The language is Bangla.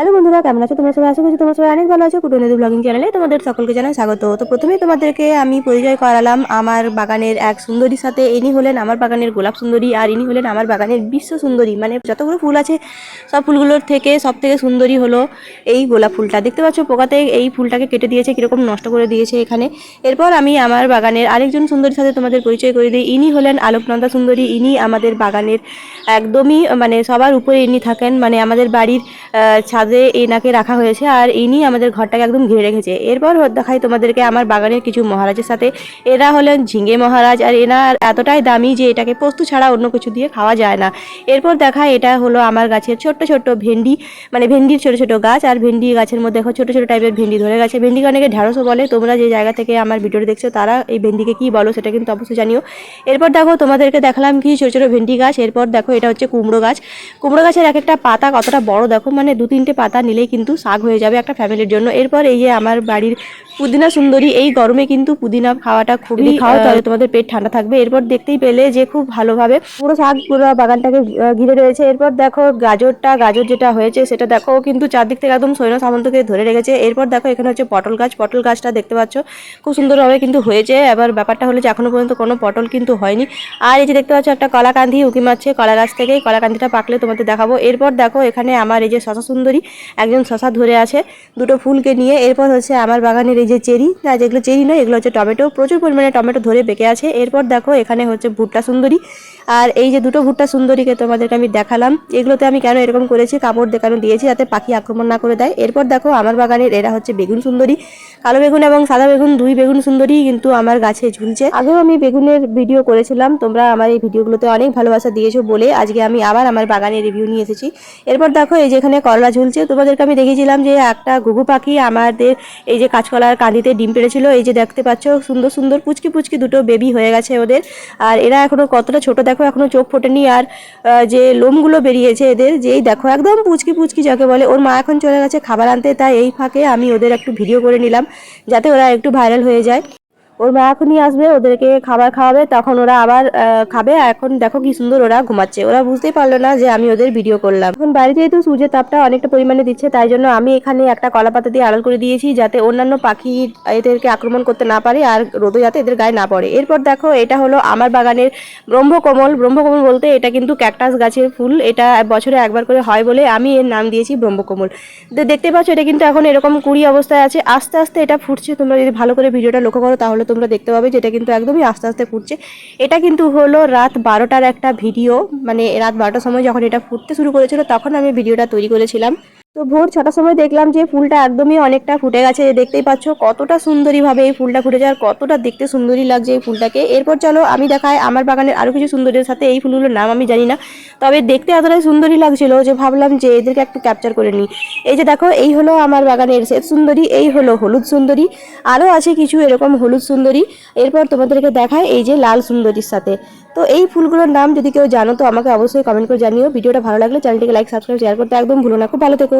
হ্যালো বন্ধুরা কেমন আছো? তোমরা সবাই আশা করছি তোমরা সবাই অনেক ভালো আছো। কুটুনিদি ব্লগিং চ্যানেলে তোমাদের সকলকে জানাই স্বাগত। তো প্রথমেই তোমাদেরকে আমি পরিচয় করালাম আমার বাগানের এক সুন্দরীর সাথে। ইনি হলেন আমার বাগানের গোলাপ সুন্দরী আর ইনি হলেন আমার বাগানের বিশ্ব সুন্দরী। মানে যতগুলো ফুল আছে সব ফুলগুলোর থেকে সব থেকে সুন্দরী হলো এই গোলাপ ফুলটা। দেখতে পাচ্ছ পোকাতে এই ফুলটাকে কেটে দিয়েছে কীরকম নষ্ট করে দিয়েছে এখানে। এরপর আমি আমার বাগানের আরেকজন সুন্দরীর সাথে তোমাদের পরিচয় করে দিই। ইনি হলেন আলোকনন্দা সুন্দরী। ইনি আমাদের বাগানের একদমই মানে সবার উপরে ইনি থাকেন। মানে আমাদের বাড়ির আহ, ছাদে এনাকে রাখা হয়েছে আর ইনি আমাদের ঘরটাকে একদম ঘিরে রেখেছে। এরপর দেখাই তোমাদেরকে আমার বাগানের কিছু মহারাজের সাথে, এরা হলেন ঝিঙে মহারাজ আর এনার এতটাই দামি যে এটাকে পোস্ত ছাড়া অন্য কিছু দিয়ে খাওয়া যায় না। এরপর দেখা এটা হলো আমার গাছের ছোট্ট ছোট্ট ভেন্ডি মানে ভেন্ডির ছোট ছোট গাছ আর ভেন্ডি গাছের মধ্যে দেখো ছোট ছোট টাইপের ভেন্ডি ধরে গেছে। ভেন্ডিকে অনেকে ঢ্যাঁড়সও বলে, তোমরা যে জায়গা থেকে আমার ভিডিওটা দেখছ তারা এই ভেন্ডিকে কি বলো সেটা কিন্তু অবশ্যই জানিও। এরপর দেখো তোমাদেরকে দেখালাম কি ছোট ছোট ভেন্ডি গাছ, এরপর দেখো এটা হচ্ছে কুমড়ো গাছ। কুমড়ো গাছের এক একটা পাতা কতটা বড় দেখো মানে দু তিনটে পাতা নিলেই কিন্তু শাক হয়ে যাবে একটা ফ্যামিলির জন্য। এরপর এই যে আমার বাড়ির পুদিনা সুন্দরী এই গরমে কিন্তু পুদিনা খাওয়াটা খুবই খাওয়া তাহলে তোমাদের পেট ঠান্ডা থাকবে। এরপর দেখতেই পেলে যে খুব ভালোভাবে পুরো শাক পুরো বাগানটাকে ঘিরে রয়েছে। এরপর দেখো গাজরটা গাজর যেটা হয়েছে সেটা দেখো কিন্তু চারদিক থেকে একদম সৈন্য সামন্তকে ধরে রেখেছে। এরপর দেখো এখানে হচ্ছে পটল গাছ। পটল গাছটা দেখতে পাচ্ছ খুব সুন্দরভাবে কিন্তু হয়েছে। এবার ব্যাপারটা হলো যে এখনও পর্যন্ত কোনো পটল কিন্তু হয়নি। আর এই যে দেখতে পাচ্ছ একটা কলাকান্ধি উকি মারছে। কলা গাছ থেকে কলাকান্ধিটা পাকলে তোমাদের দেখাবো। এরপর দেখো এখানে আমার এই যে শশা সুন্দরী একজন শশা ধরে আছে, দুটো ফুলকে নিয়ে। এরপর হচ্ছে আমার বাগানের এই যে চেরি, না যেগুলো চেরি নয়, এগুলো হচ্ছে টমেটো। প্রচুর পরিমাণে টমেটো ধরে বেঁকে আছে। এরপর দেখো, এখানে হচ্ছে ভুট্টা সুন্দরী। আর এই যে দুটো ভুট্টা সুন্দরীকে তোমাদেরকে আমি দেখালাম, এগুলোতে আমি কেন এরকম করেছি, কাপড় দেখানো দিয়েছি, যাতে পাখি আক্রমণ না করে দেয়। এরপর দেখো, আমার বাগানের এরা হচ্ছে বেগুন সুন্দরী। কালো বেগুন এবং সাদা বেগুন, দুই বেগুন সুন্দরী কিন্তু আমার গাছে ঝুলছে। আগেও আমি বেগুনের ভিডিও করেছিলাম, তোমরা আমার এই ভিডিওগুলোতে অনেক ভালোবাসা দিয়েছ বলে। আজকে আমি আবার আমার বাগানের রিভিউ নিয়ে এসেছি। এরপর দেখো, এই যেখানে করলা ঝুলছে তোমাদেরকে আমি দেখিয়েছিলাম যে একটা ঘুঘু পাখি আমাদের এই যে কাঁচকলার কাঁদিতে ডিম পেড়েছিল, এই যে দেখতে পাচ্ছ, সুন্দর সুন্দর পুচকি পুচকি দুটো বেবি হয়ে গেছে ওদের। আর এরা এখনও কতটা ছোট দেখো এখনও চোখ ফোটেনি। আর যে লোমগুলো বেরিয়েছে এদের, যেই দেখো, একদম পুচকি পুচকি যাকে বলে, ওর মা এখন চলে গেছে খাবার আনতে, তাই এই ফাঁকে আমি ওদের একটু ভিডিও করে নিলাম, যাতে ওরা একটু ভাইরাল হয়ে যায়। ওর মা এখনই আসবে, ওদেরকে খাবার খাওয়াবে, তখন ওরা আবার খাবে। এখন দেখো কি সুন্দর ওরা ঘুমাচ্ছে। ওরা বুঝতেই পারল না যে আমি ওদের ভিডিও করলাম। এখন বাড়িতে যেহেতু সূর্যের তাপটা অনেকটা পরিমাণে দিচ্ছে, তাই জন্য আমি এখানে একটা কলা পাতা দিয়ে আড়াল করে দিয়েছি, যাতে অন্যান্য পাখি এদেরকে আক্রমণ করতে না পারে আর রোদও যাতে এদের গায়ে না পড়ে। এরপর দেখো, এটা হলো আমার বাগানের ব্রহ্মকমল। ব্রহ্মকমল বলতে এটা কিন্তু ক্যাকটাস গাছের ফুল। এটা বছরে একবার করে হয় বলে আমি এর নাম দিয়েছি ব্রহ্মকমল। দেখতে পাচ্ছ, এটা কিন্তু এখন এরকম কুড়ি অবস্থায় আছে। আস্তে আস্তে এটা ফুটছে। তোমরা যদি ভালো করে ভিডিওটা লক্ষ্য করো, তাহলে তোমরা দেখতে পাবে যেটা কিন্তু একদমই আস্তে আস্তে ফুটছে। এটা কিন্তু হলো রাত বারোটার একটা ভিডিও মানে রাত বারোটার সময় যখন এটা ফুটতে শুরু করেছিল, তখন আমি ভিডিওটা তৈরি করেছিলাম। তো ভোর ছটার সময় দেখলাম যে ফুলটা একদমই অনেকটা ফুটে গেছে, দেখতেই পাচ্ছ কতটা সুন্দরীভাবে এই ফুলটা ফুটেছে আর কতটা দেখতে সুন্দরী লাগছে এই ফুলটাকে। এরপর চলো আমি দেখাই আমার বাগানের আরও কিছু সুন্দরীর সাথে এই ফুলগুলোর নাম আমি জানি না, তবে দেখতে এতটাই সুন্দরী লাগছিল যে ভাবলাম যে এদেরকে একটু ক্যাপচার করে নিই। এই যে দেখো, এই হলো আমার বাগানের শ্বেত সুন্দরী, এই হলো হলুদ সুন্দরী, আরও আছে কিছু এরকম হলুদ সুন্দরী। এরপর তোমাদেরকে দেখায় এই যে লাল সুন্দরীর সাথে। তো এই ফুলগুলোর নাম যদি কেউ জানো, তো আমাকে অবশ্যই কমেন্ট করে জানিও। ভিডিওটা ভালো লাগলে চ্যানেলটিকে লাইক সাবস্ক্রাইব শেয়ার করতে একদম ভুলো না। খুব ভালো থেকো।